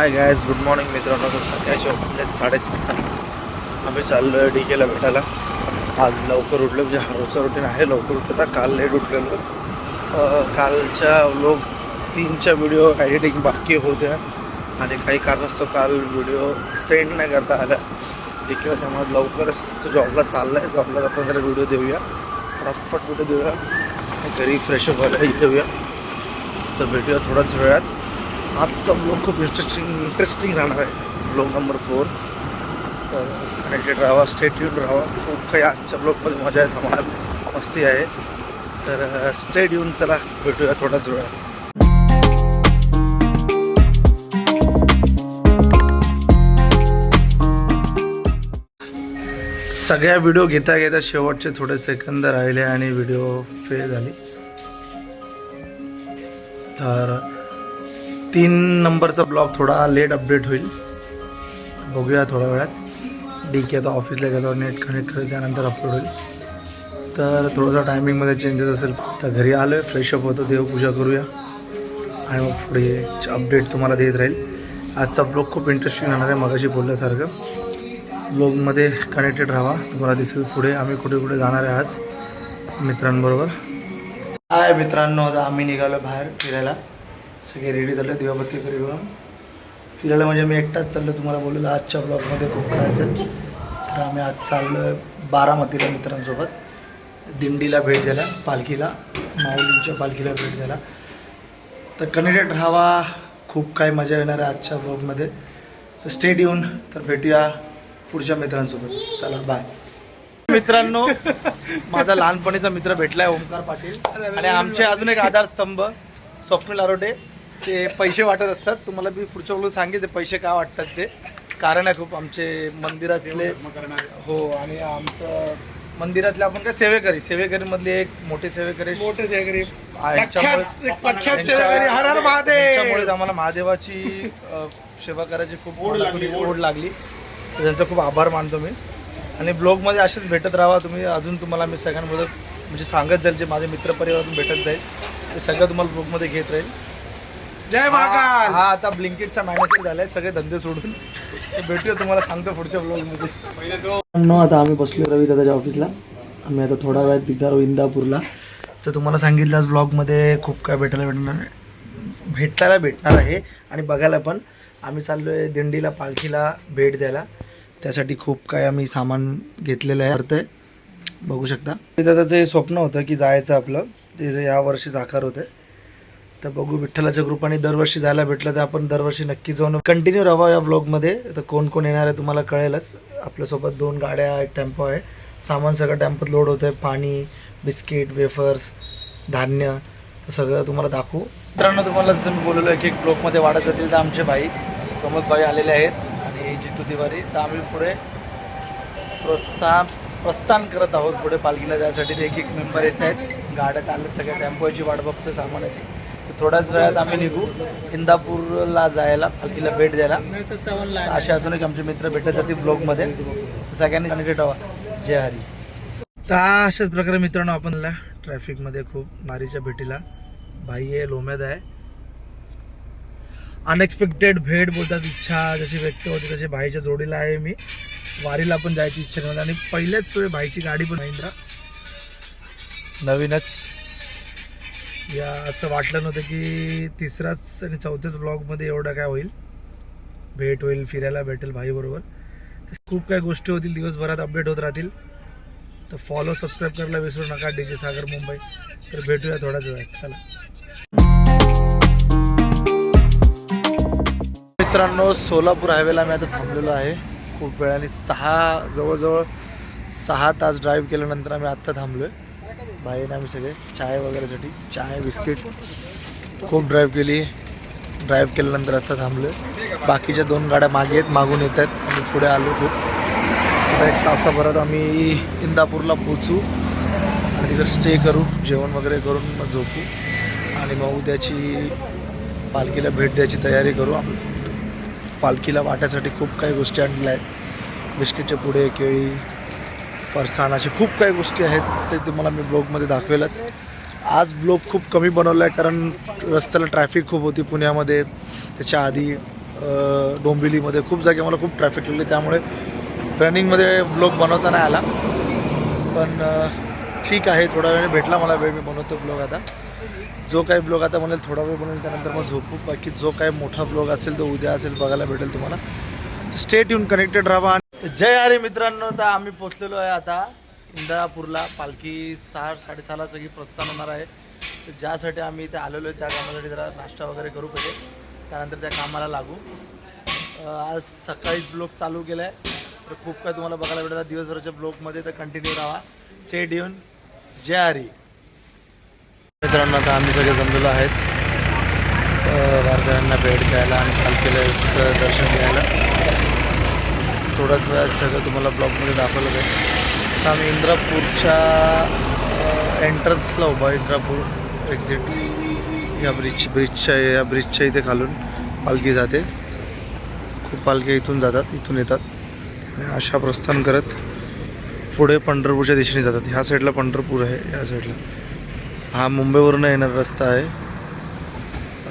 Hi guys good morning मित्रांनो. तर सकाळचे वाजले साडेसहा आम्ही चाललो आहे डी केला भेटायला. आज लवकर उठलो म्हणजे हा रोजचा रुटीन आहे. लवकर उठता काल लेट उठलेलो. कालच्या लोक तीनच्या व्हिडिओ एडिटिंग बाकी होत्या. आणि काही कारणास्तव काल व्हिडिओ सेंड नाही करता आला. डी केला त्यामुळे लवकरच तो जॉबला चालला आहे जॉबला जातो जरा व्हिडिओ देऊया. फटाफट व्हिडिओ देऊया. घरी फ्रेश व्हायला देऊया तर भेटूया थोड्याच वेळात. आजचा ब्लॉग खूप इंटरेस्टिंग इंटरेस्टिंग राहणार आहे. ब्लॉग नंबर फोर तर कनेक्टेड राहा स्टेट येऊन राहा खूप काही आजच्या ब्लॉगमध्ये मजा आहे धमाल. मस्ती आहे. तर स्टेट येऊन चला भेटूया थोडाच वेळात. सगळ्या व्हिडिओ घेता घेता शेवटचे थोडे सेकंद राहिले आणि व्हिडिओ फेल झाली. तर तीन नंबरचा ब्लॉग थोडा लेट अपडेट होईल. बघूया थोड्या वेळात. डी के आता ऑफिसला गेलो नेट कनेक्ट करेल त्यानंतर अपलोड होईल. तर थोडंसं टायमिंगमध्ये चेंजेस असेल तर घरी आलो आहे फ्रेशअप होतो देवपूजा करूया. आणि मग पुढे अपडेट तुम्हाला देत राहील. आजचा ब्लॉग खूप इंटरेस्टिंग राहणार आहे मगाशी बोलल्यासारखं. ब्लॉगमध्ये कनेक्टेड राहा तुम्हाला दिसेल पुढे. आम्ही कुठे कुठे जाणार आहे आज मित्रांबरोबर. हाय मित्रांनो आता आम्ही निघालो बाहेर फिरायला. सगळे रेडी झाले दिवाबत्ती करून फिरायला म्हणजे मी एकटाच चाललो तुम्हाला बोललो आजच्या ब्लॉगमध्ये खूप काय असेल तर आम्ही आज चाललो आहे बारामतीला मित्रांसोबत. दिंडीला भेट द्यायला पालखीला माऊलींच्या पालखीला भेट द्यायला. तर कनेक्टेड राहावा खूप काही मजा येणार आहे आजच्या ब्लॉगमध्ये तर स्टेट येऊन तर भेटूया पुढच्या मित्रांसोबत. चला बाय मित्रांनो माझा लहानपणीचा मित्र भेटलाय ओमकार पाटील. आणि आमचे अजून एक आधारस्तंभ स्वप्नील आरोडे ते पैसे वाटत असतात. तुम्हाला मी पुढच्या वेळेला सांगेन ते पैसे का वाटतात ते. कारण आहे खूप आमचे मंदिरातले हो आणि आमचं मंदिरातले आपण काय सेवेकरी सेवेकरी मधले एक मोठे सेवेकरी मोठे सेवेकरी. त्यांच्यामुळेच आम्हाला महादेवाची सेवा करायची खूप ओढ लागली, ओढ. लागली. त्यांचा खूप आभार मानतो मी. आणि ब्लॉगमध्ये असेच भेटत राहा. तुम्ही अजून तुम्हाला मी सगळ्यांबद्दल म्हणजे सांगत जाईल जे माझे मित्रपरिवारातून भेटत जाईल. ते सगळं तुम्हाला ब्लॉगमध्ये घेत राहील. जय हा महाकाल! हा आता ब्लिंकेटचा मॅनेजर झालाय. सगळे धंदे सोडून. भेटूया तुम्हाला सांगतो पुढच्या ब्लॉगमध्ये नो आता आम्ही बसलो रवी दादाच्या ऑफिसला आम्ही आता थोडा वेळात निघणार आहोत इंदापूरला. तर तुम्हाला सांगितलं आज ब्लॉगमध्ये खूप काय भेटायला भेटणार आहे. भेटायला भेटणार आहे आणि बघायला पण. आम्ही चाललो आहे दिंडीला पालखीला भेट द्यायला. त्यासाठी खूप काय आम्ही सामान घेतलेलं आहे. अर्थ बघू शकता. ते दादाचं हे स्वप्न होतं की जायचं आपलं. ते जे या वर्षी साकार होते. तर बघू विठ्ठलाच्या कृपाने दरवर्षी जायला भेटलं तर आपण दरवर्षी नक्की जाऊन कंटिन्यू राहावं या व्लॉगमध्ये तर कोण कोण येणार आहे तुम्हाला कळेलच. आपल्यासोबत दोन गाड्या एक टेम्पो आहे. सामान सगळं टेम्पोत लोड होतं आहे पाणी बिस्किट वेफर्स धान्य. तर सगळं तुम्हाला दाखवू. मित्रांनो तुम्हाला जसं मी बोललो एक एक ब्लॉकमध्ये वाढत जातील तर आमचे भाई प्रमोद भाई आलेले आहेत. आणि जितू तिवारी. तर आम्ही पुढे प्रोत्साहन प्रस्थान करत आहोत पुढे पालखीला जायसाठी एक एक मेंबर येत आहेत. गाड्यात आले सगळ्या टेम्पोची वाट बघतो सामानाची. तर थोड्याच वेळात आम्ही निघू. इंदापूरला जायला पालखीला भेट द्यायला. असे अजून एक आमचे मित्र भेटत जातील ब्लॉगमध्ये. सगळ्यांनी कनेक्टेड व्हा जय हरी. तर अशाच प्रकारे मित्रांनो आपण ट्रॅफिकमध्ये खूप मारीच्या भेटीला. भाई आहे लोम्याद आहे. अनएक्सपेक्टेड भेट बोलतात इच्छा जशी व्यक्त होती तशी भाईच्या जोडीला आहे मी. वारीला पण जायची इच्छा नव्हती आणि पहिल्याच वेळ भाईची गाडी पण महिंद्रा नवीनच. या असं वाटलं नव्हतं की तिसराच आणि चौथ्याच ब्लॉगमध्ये एवढं काय होईल. भेट होईल फिरायला भेटेल भाईबरोबर. खूप काही गोष्टी होतील दिवसभरात अपडेट होत राहतील. तर फॉलो सबस्क्राईब करायला विसरू नका डी जे सागर मुंबई. तर भेटूया थोड्याच वेळात. चला. मित्रांनो सोलापूर हायवेला मी आता थांबलेलो आहे. खूप वेळाने सहा जवळजवळ सहा तास ड्राईव्ह केल्यानंतर आम्ही आत्ता थांबलो आहे बाईने आम्ही सगळे चाय वगैरेसाठी चाय बिस्किट खूप ड्राईव्ह केली. ड्राईव्ह केल्यानंतर आत्ता थांबलो आहे बाकीच्या दोन गाड्या मागे आहेत मागून येत आहेत. आम्ही पुढे आलो खूप. आता एक तासाभरात आम्ही इंदापूरला पोचू आणि तिथं स्टे करू जेवण वगैरे करून मग झोपू. आणि मग उद्याची पालखीला भेट द्यायची तयारी करू. आपण पालखीला वाटायसाठी खूप काही गोष्टी आणल्या आहेत. बिस्किटचे पुढे केळी फरसाण अशा खूप काही गोष्टी आहेत. ते तुम्हाला मी ब्लॉगमध्ये दाखवेलच. आज ब्लॉग खूप कमी बनवला आहे कारण रस्त्याला ट्रॅफिक खूप होती पुण्यामध्ये. त्याच्या आधी डोंबिवलीमध्ये खूप जागी मला खूप ट्रॅफिक लागली. त्यामुळे रनिंगमध्ये ब्लॉग बनवता नाही आला. पण ठीक आहे थोडा वेळ भेटला मला वेळ मी बनवतो ब्लॉग आता. जो काही ब्लॉग आता म्हणेल थोडा वेळ बनेल त्यानंतर मग झोपू. बाकी जो काही मोठा ब्लॉग असेल तो उद्या असेल बघायला भेटेल तुम्हाला. स्टेट येऊन कनेक्टेड राहा. आणि जय हरे मित्रांनो तर आम्ही पोचलेलो आहे आता इंदापूरला. पालखी सहा साडेसहाला सगळी प्रस्थान होणार आहे. तर ज्यासाठी आम्ही इथे आलेलो आहे त्या कामासाठी जरा नाश्ता वगैरे करू पहिले. त्यानंतर त्या कामाला लागू. आज सकाळीच ब्लॉग चालू केला आहे तर खूप काय तुम्हाला बघायला भेटतात दिवसभराच्या ब्लॉगमध्ये तर कंटिन्यू राहा. स्टेट येऊन जय हरी. मित्रांनो आता आम्ही सगळे जमलेलो आहेत. वारकऱ्यांना भेट द्यायला आणि पालखीला दर्शन घ्यायला. थोड्याच वेळात सगळं तुम्हाला ब्लॉगमध्ये दाखवलं जाईल. तर आम्ही इंद्रापूरच्या एंट्रन्सला उभा इंद्रापूर एक्झिट या ब्रिज ब्रिजच्या या ब्रिजच्या इथे खालून पालखी जाते. खूप पालख्या इथून जातात इथून येतात. आणि अशा प्रस्थान करत पुढे पंढरपूरच्या दिशेने जातात. ह्या साईडला पंढरपूर आहे या साईडला हा मुंबईवरून येणारा रस्ता आहे.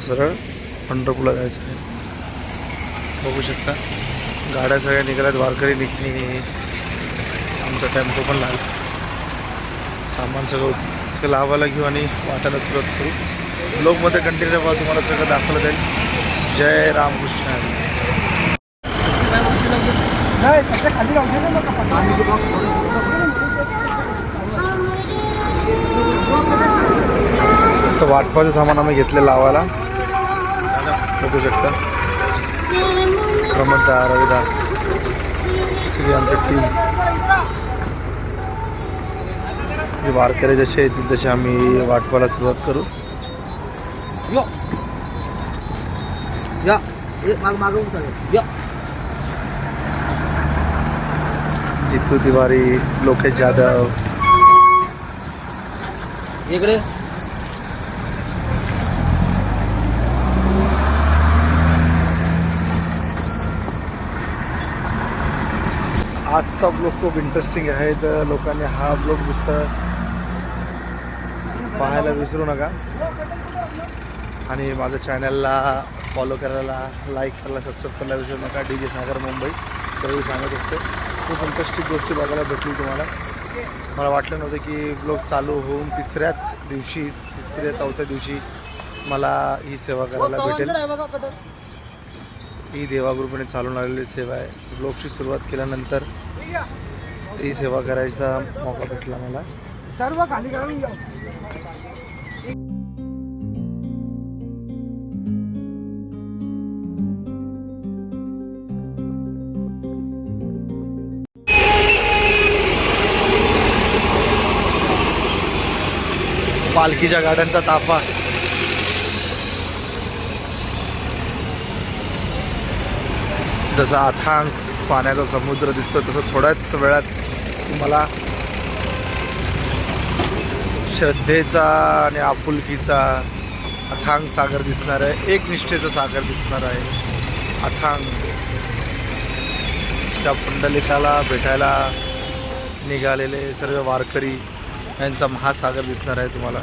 सरळ पंढरपूरला जायचं आहे. बघू शकता. गाड्या सगळ्या निघाल्यात. वारकरी निघणे आमचा टेम्पो पण लागला. सामान सगळं लावायला घेऊ आणि वाटायला सुरुवात करू. ब्लॉगमध्ये कंटिन्यू व्हा तुम्हाला सगळं दाखवलं जाईल. जय रामकृष्ण. हरी. तर वाटपाचं सामान आम्ही घेतलं लावायला. बघू शकता. प्रमोद दा रविदा सगळी आमची टीम वारकरी जसे येतील तसे आम्ही वाटपाला सुरुवात करू. यो. या. जितू तिवारी लोकेश जाधव. इकडे. आजचा ब्लॉग खूप इंटरेस्टिंग आहे. तर लोकांनी हा ब्लॉग विस्तार पाहायला विसरू नका. आणि माझ्या चॅनलला फॉलो करायला लाईक करायला सबस्क्राईब करायला विसरू नका. डी जे सागर मुंबई दरवेळी सांगत असते खूप इंटरेस्टिंग गोष्टी बघायला भेटली तुम्हाला. मला वाटलं नव्हतं की ब्लॉग चालू होऊन तिसऱ्याच दिवशी तिसऱ्या चौथ्या दिवशी मला ही सेवा करायला भेटेल. ही देवाग्रुपने चालून आलेली सेवा आहे. ब्लॉगची सुरुवात केल्यानंतर ही सेवा करायचा मौका भेटला मला. सर्व खाली करून या. पालखीच्या गाड्यांचा ताफा. जसा अथांग पाण्याचा समुद्र दिसतो तसं थोड्याच वेळात तुम्हाला श्रद्धेचा आणि आपुलकीचा अथांग सागर दिसणार आहे. एक निष्ठेचा सागर दिसणार आहे. अथांग. त्या पुंडलिकाला भेटायला निघालेले सर्व वारकरी यांचा महासागर दिसणार आहे तुम्हाला.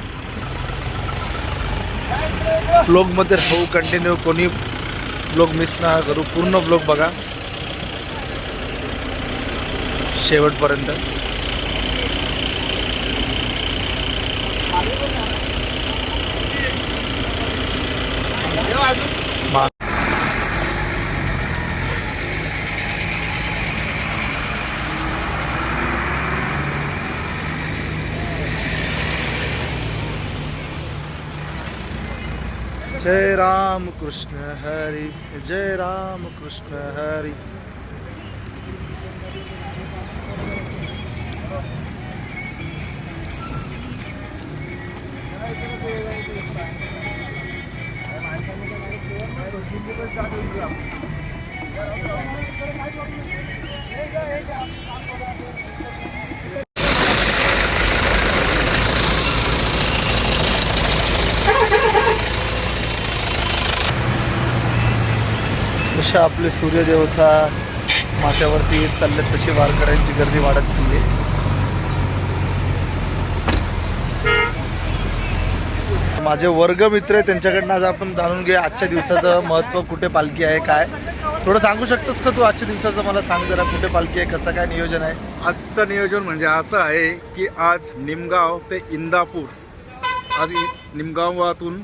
ब्लॉगमध्ये राहू कंटिन्यू कोणी ब्लॉग मिस ना करू. पूर्ण ब्लॉग बघा. शेवटपर्यंत. जय राम कृष्ण. हरी जय राम कृष्ण हरी। जशा आपले सूर्यदेवता माथ्यावरती येत चालले तशी वारकऱ्यांची गर्दी वाढत चालली. माझे वर्गमित्र आहे त्यांच्याकडनं आज आपण जाणून घे आजच्या दिवसाचं महत्त्व कुठे पालखी आहे काय? थोडं सांगू शकतोस का तू आजच्या दिवसाचं? मला सांग जरा कुठे पालखी आहे कसं काय नियोजन आहे? आजचं नियोजन म्हणजे असं आहे की आज निमगाव ते इंदापूर आज इ- निमगावातून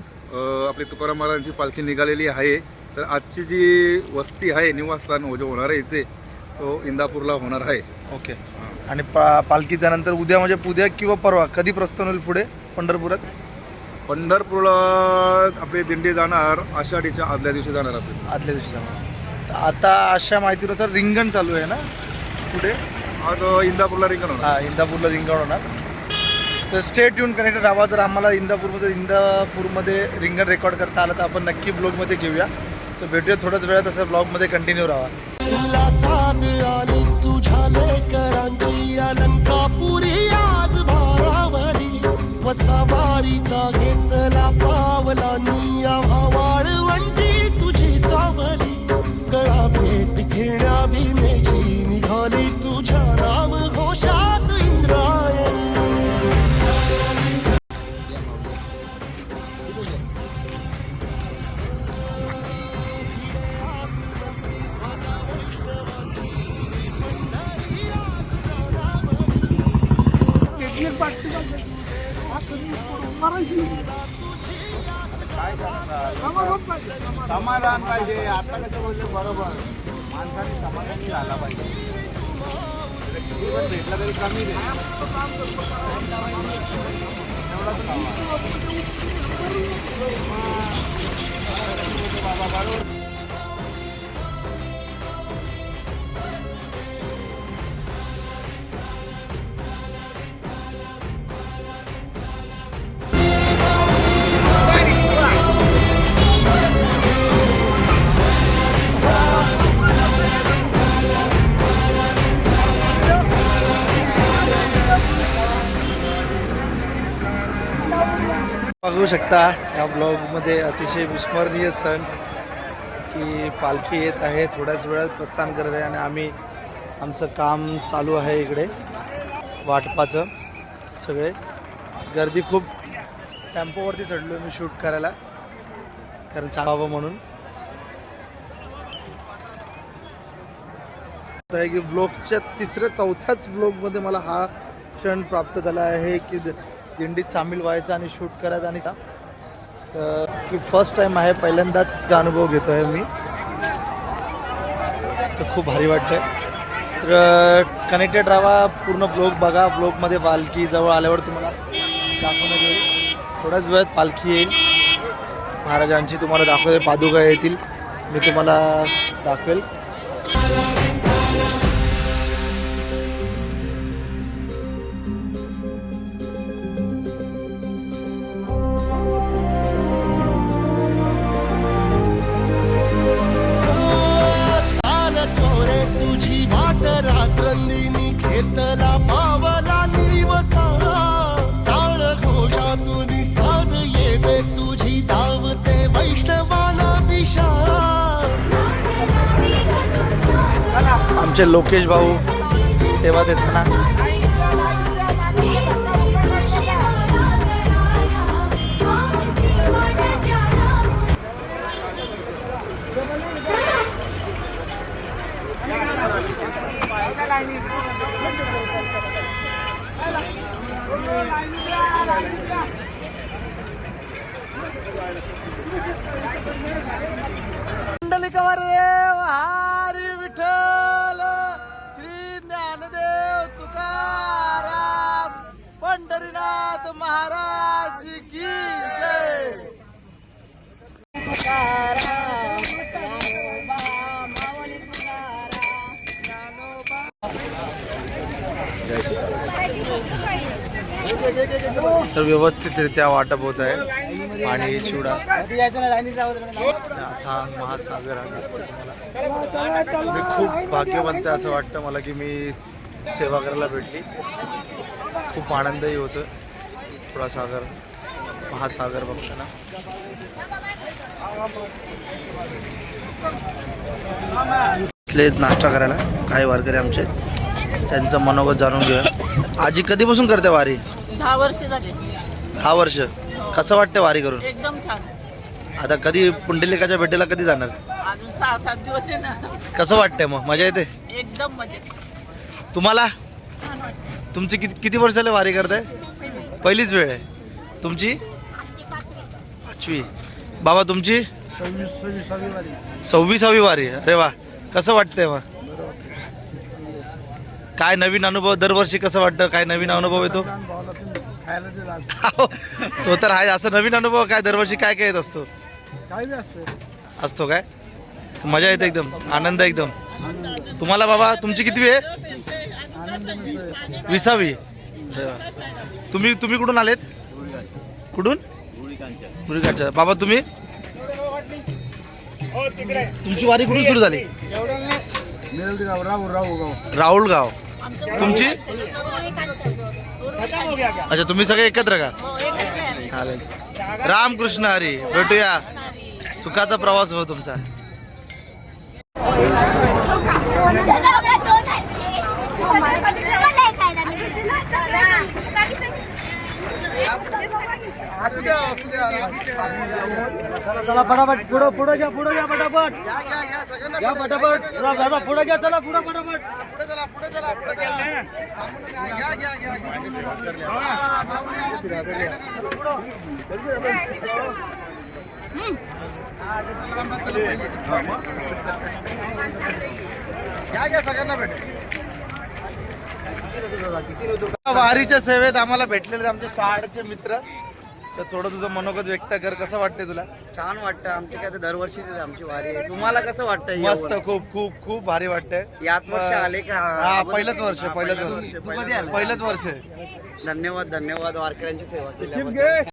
आपली तुकाराम महाराजांची पालखी निघालेली आहे. तर आजची जी वस्ती आहे निवासस्थान जो होणार आहे इथे तो इंदापूरला होणार आहे. ओके. आणि पा पालखी त्यानंतर उद्या म्हणजे उद्या किंवा परवा कधी प्रस्थान होईल पुढे पंढरपुरात? पंढरपूरला आपली दिंडी जाणार आषाढीच्या आदल्या दिवशी जाणार आपली. आदल्या दिवशी जाणार. तर आता अशा माहितीनुसार रिंगण चालू आहे ना? पुढे? आज इंदापूरला रिंगण होणार. हा इंदापूरला रिंगण होणार. तर स्टेट येऊन कनेक्टेड राहा जर आम्हाला इंदापूरमध्ये इंदापूरमध्ये रिंगण रेकॉर्ड करता आलं तर आपण नक्की ब्लॉगमध्ये घेऊया. तर भेटूया थोड्याच वेळात असं ब्लॉगमध्ये कंटिन्यू राहा. समाधान पाहिजे, आता कसं बोलतो बरोबर. माणसाने समाधानी झाला पाहिजे. किती पण भेटला तरी कमी दे बघू शकता या ब्लॉगमध्ये अतिशय विस्मरणीय सण की पालखी येत आहे थोड्याच वेळात प्रस्थान करत आहे आणि आम्ही आमचं काम चालू आहे इकडे वाटपाचं सगळे. गर्दी खूप टेम्पोवरती चढलो मी शूट करायला कारण चालावं म्हणून. आहे की ब्लॉगच्या तिसऱ्या चौथ्याच ब्लॉगमध्ये मला हा क्षण प्राप्त झाला आहे की द- दिंडीत सामील व्हायचं आणि शूट करायचा आणि तर की फर्स्ट टाइम आहे पहिल्यांदाच अनुभव घेतो आहे मी. तर खूप भारी वाटतंय. तर कनेक्टेड राहा पूर्ण ब्लॉग बघा. ब्लॉगमध्ये पालखी जवळ आल्यावर तुम्हाला दाखवण्यात येईल थोड्याच वेळात पालखी येईल. महाराजांची तुम्हाला दाखवले पादुका येतील. मी तुम्हाला दाखवेल. आमचे लोकेश भाऊ सेवा देताना मंडलिकावर रे वा! महाराज की जय। तर व्यवस्थितरित्या वाटप होत आहे. आणि चिवडा. आता महासागर हा मी खूप भाग्यवंत असं वाटतं मला की मी सेवा करायला भेटली. खूप आनंदही होतो थोडा सागर महासागर बघताना इथले नाश्ता करायला काही वारकरी आमचे. त्यांचं मनोगत जाणून घेऊया. आजी कधीपासून करते वारी? दहा वर्ष झाले. दहा वर्ष. कसं वाटतं वारी करून? एकदम छान. आता कधी पुंडलिकाच्या भेटीला कधी जाणार? अजून सहा सात दिवस आहे ना. कसं वाटतंय मग? मजा येते? एकदम मजेत तुम्हाला? छान वाटतं तुमची किती किती वर्ष झाले वारी करताय? पहिलीच वेळ आहे. तुमची? पाचवी. बाबा तुमची? सव्वीसावी वारी. अरे वा. कसं वाटतंय मग? काय नवीन अनुभव दरवर्षी कसं वाटतं? काय नवीन अनुभव येतो? तो तर आहे. असं नवीन अनुभव काय दरवर्षी काय काय येत असतो? असतं असतो काय? मजा येते एकदम. आनंद एकदम. तुम्हाला बाबा तुमची किती आहे? विसावी. तुम्ही तुम्ही कुठून आलेत? कुठून? धुळीकांच्या बाबा तुम्ही? तुमची वारी कुठून सुरू झाली? राहुल गाव. तुमची? अच्छा तुम्ही सगळे एकत्र का? चालेल. रामकृष्ण हरी भेटूया. सुखाचा प्रवास हो तुमचा. चला फटाफट. पुढं पुढं घ्या पुढं घ्या फटाफट. घ्या फटाफट. चला, दादा पुढं घ्या चला पुढं फटाफट. वारीच्या सेवेत आम्हाला भेटलेले आमचे शाळेचे मित्र. तर थोडं तुझं मनोगत व्यक्त कर कसं वाटते तुला? छान वाटतं. आमची काय तर दरवर्षीच आहे आमची वारी आहे. तुम्हाला कसं वाटतं मस्त? खूप खूप खूप भारी वाटतंय. याच वर्षी आले का? हा पहिलंच वर्ष पहिलंच वर्ष. तू कधी आला? पहिलंच वर्ष. आहे धन्यवाद धन्यवाद वारकऱ्यांची सेवा केल्याबद्दल.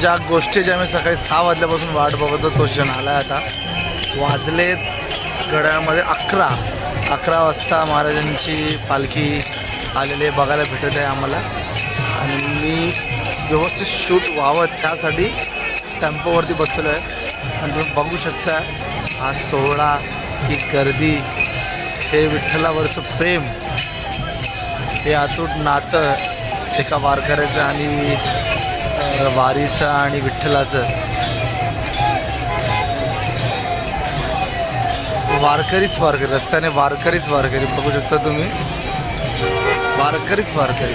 ज्या गोष्टीची आम्ही सकाळी सहा वाजल्यापासून वाट बघतो तो क्षण आला आता. वाजलेत घड्याळामध्ये अकरा. अकरा वाजता महाराजांची पालखी आलेले बघायला भेटत आहे आम्हाला. आणि मी व्यवस्थित शूट व्हावं त्यासाठी टेम्पोवरती बसलेलो आहे. आणि तुम्ही बघू शकता हा सोहळा ही गर्दी हे विठ्ठलावरचं प्रेम हे अतूट नातं एका वारकऱ्याचं आणि वारीचं आणि विठ्ठलाचं. वारकरीच वारकरी रस्त्याने वारकरीच वारकरी बघू शकता तुम्ही. वारकरीच वारकरी.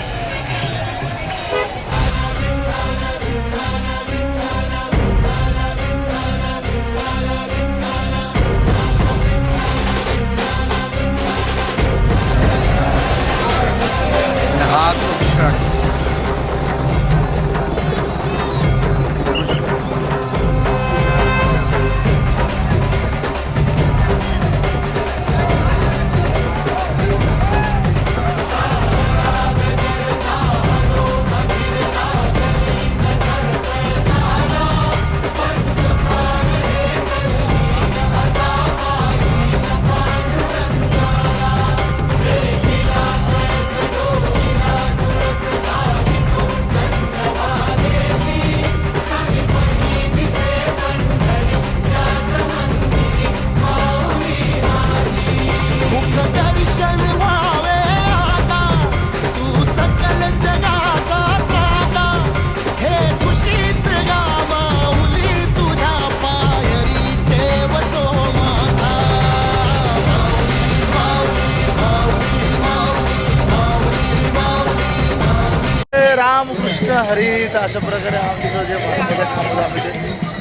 रामकृष्ण हरी तर अशा प्रकारे आमचं जे महत्त्वाचं काम आम्ही ते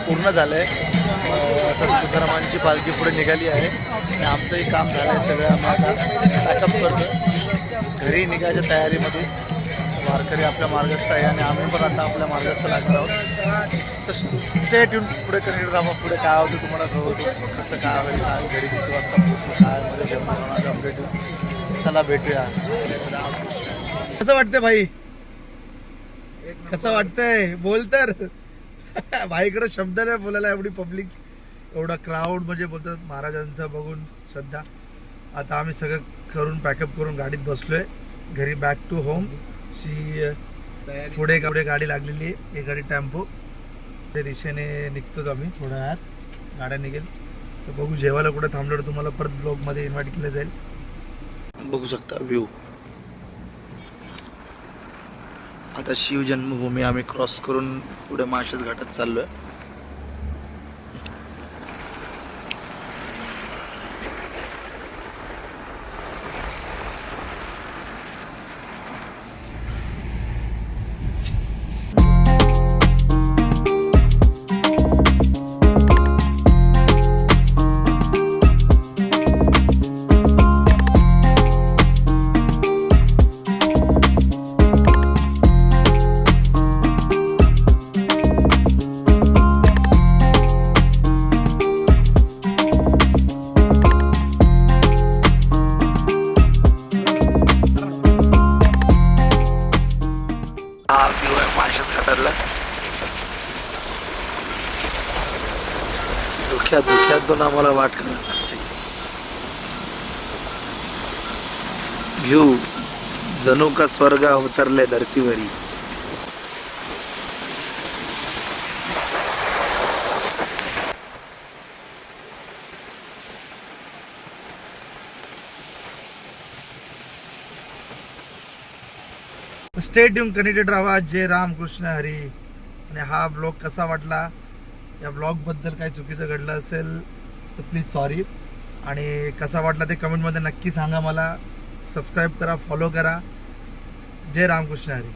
पूर्ण झालं आहे सर तुकारामांची पालखी पुढे निघाली आहे. आणि आमचंही काम झालं आहे सगळं. आम्ही आता पॅकअप करतो घरी निघायच्या तयारीमध्ये. वारकरी आपल्या मार्गस्थ आहे आणि आम्ही पण आता आपल्या मार्गस्थ लागणार आहोत. तर ते येऊन पुढे कनेक्ट राहा पुढे काय होतं तुम्हाला कळवतो. कसं काय होईल काय घरी किती वाजता पोहोचलो काय मध्ये जेवणाचं अपडेट चला भेटूया. कसं वाटतं भाई? कसं वाटतंय? बोल तर. भाईकडे शब्द नाही बोलायला एवढी पब्लिक एवढा क्राऊड म्हणजे बोलतात महाराजांचं बघून श्रद्धा. आता आम्ही सगळं करून पॅकअप करून गाडीत बसलोय. घरी बॅक टू होम शी पुढे पुढे गाडी लागलेली आहे. एक गाडी टेम्पो त्या दिशेने निघतोच आम्ही थोड्या वेळात. गाड्या निघेल. तर बघू जेवायला कुठे थांबलो तर तुम्हाला परत ब्लॉगमध्ये इन्व्हाइट केलं जाईल. बघू शकता व्ह्यू आता शिव जन्मभूमी आम्ही क्रॉस करून पुढे माळशेज घाटात चाललोय. आहे धुक्यात आम्हाला वाट करायला लागते जणू का स्वर्ग अवतरले धर्तीवरी. स्टेट येऊन कनेक्टेड राहा जय राम कृष्ण हरी आणि हा ब्लॉग कसा वाटला? या ब्लॉगबद्दल काही चुकीचं घडलं असेल तर प्लीज सॉरी आणि कसा वाटला ते कमेंटमध्ये नक्की सांगा मला. सबस्क्राईब करा फॉलो करा. जय रामकृष्ण हरी.